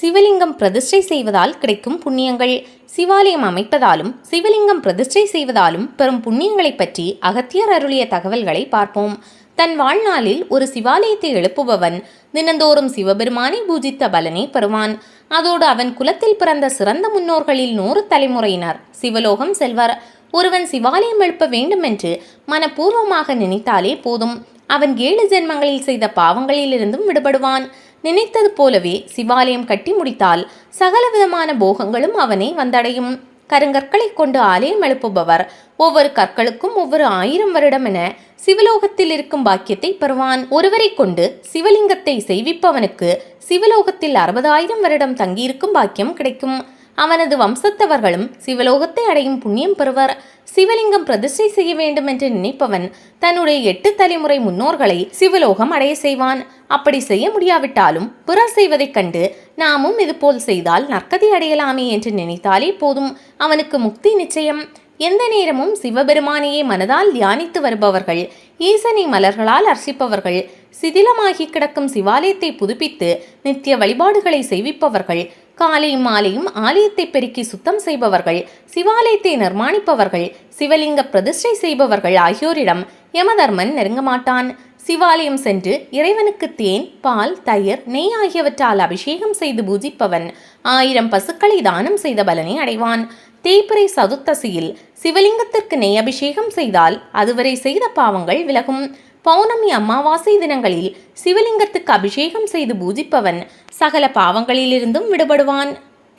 சிவலிங்கம் பிரதிஷ்டை செய்வதால் கிடைக்கும் புண்ணியங்கள். சிவாலயம் அமைப்பதாலும் சிவலிங்கம் பிரதிஷ்டை செய்வதாலும் பெறும் புண்ணியங்களைப் பற்றி அகத்தியர் அருளிய தகவல்களை பார்ப்போம். தன் வாழ்நாளில் ஒரு சிவாலயத்தை எழுப்புபவன் தினந்தோறும் சிவபெருமானை பூஜித்த பலனை பெறுவான். அதோடு அவன் குலத்தில் பிறந்த சிறந்த முன்னோர்களில் நூறு தலைமுறையினர் சிவலோகம் செல்வர். ஒருவன் சிவாலயம் எழுப்ப வேண்டுமென்று மனப்பூர்வமாக நினைத்தாலே போதும். அவன் ஏழு ஜென்மங்களில் செய்த பாவங்களிலிருந்தும் விடுபடுவான். நினைத்தது போலவே சிவாலயம் கட்டி முடித்தால் சகலவிதமான போகங்களும் அவனை வந்தடையும். கருங்கற்களை கொண்டு ஆலயம் எழுப்புபவர். ஒவ்வொரு கற்களுக்கும் ஒவ்வொரு ஆயிரம் வருடம் என சிவலோகத்தில் இருக்கும் பாக்கியத்தை பெறுவான். ஒருவரை கொண்டு சிவலிங்கத்தை செய்விப்பவனுக்கு சிவலோகத்தில் அறுபதாயிரம் வருடம் தங்கியிருக்கும் பாக்கியம் கிடைக்கும். அவனது வம்சத்தவர்களும் சிவலோகத்தை அடையும் புண்ணியம் பெறுவர். சிவலிங்கம் பிரதிஷ்டை செய்ய வேண்டும் என்று நினைப்பவன் தன்னுடைய எட்டு தலைமுறை முன்னோர்களை சிவலோகம் அடைய செய்வான். அப்படி செய்ய முடியாவிட்டாலும் பிறர் செய்வதைக் கண்டு நாமும் இதுபோல் செய்தால் நற்கதி அடையலாமே என்று நினைத்தாலே போதும். அவனுக்கு முக்தி நிச்சயம். எந்த நேரமும் சிவபெருமானையே மனதால் தியானித்து வருபவர்கள் ஈசனை மலர்களால் அர்ச்சிப்பவர்கள் சிதிலமாகி கிடக்கும் சிவாலயத்தை புதுப்பித்து நித்திய வழிபாடுகளை செய்விப்பவர்கள் காலையும் மாலையும் ஆலயத்தை பெருக்கி சுத்தம் செய்பவர்கள் சிவாலயத்தை நிர்மாணிப்பவர்கள் சிவலிங்க பிரதிஷ்டை செய்பவர்கள் ஆகியோரிடம் யமதர்மன் நெருங்க மாட்டான் சிவாலயம் சென்று இறைவனுக்கு தேன் பால் தயிர் நெய் ஆகியவற்றால் அபிஷேகம் செய்து பூஜிப்பவன் ஆயிரம் பசுக்களை தானம் செய்த பலனை அடைவான். தேய்பிறை சதுர்த்தசியில் சிவலிங்கத்திற்கு நெய் அபிஷேகம் செய்தால் அதுவரை செய்த பாவங்கள் விலகும். பௌர்ணமி அமாவாசை தினங்களில் சிவலிங்கத்துக்கு அபிஷேகம் செய்து பூஜிப்பவன் சகல பாவங்களிலிருந்தும் விடுபடுவான்.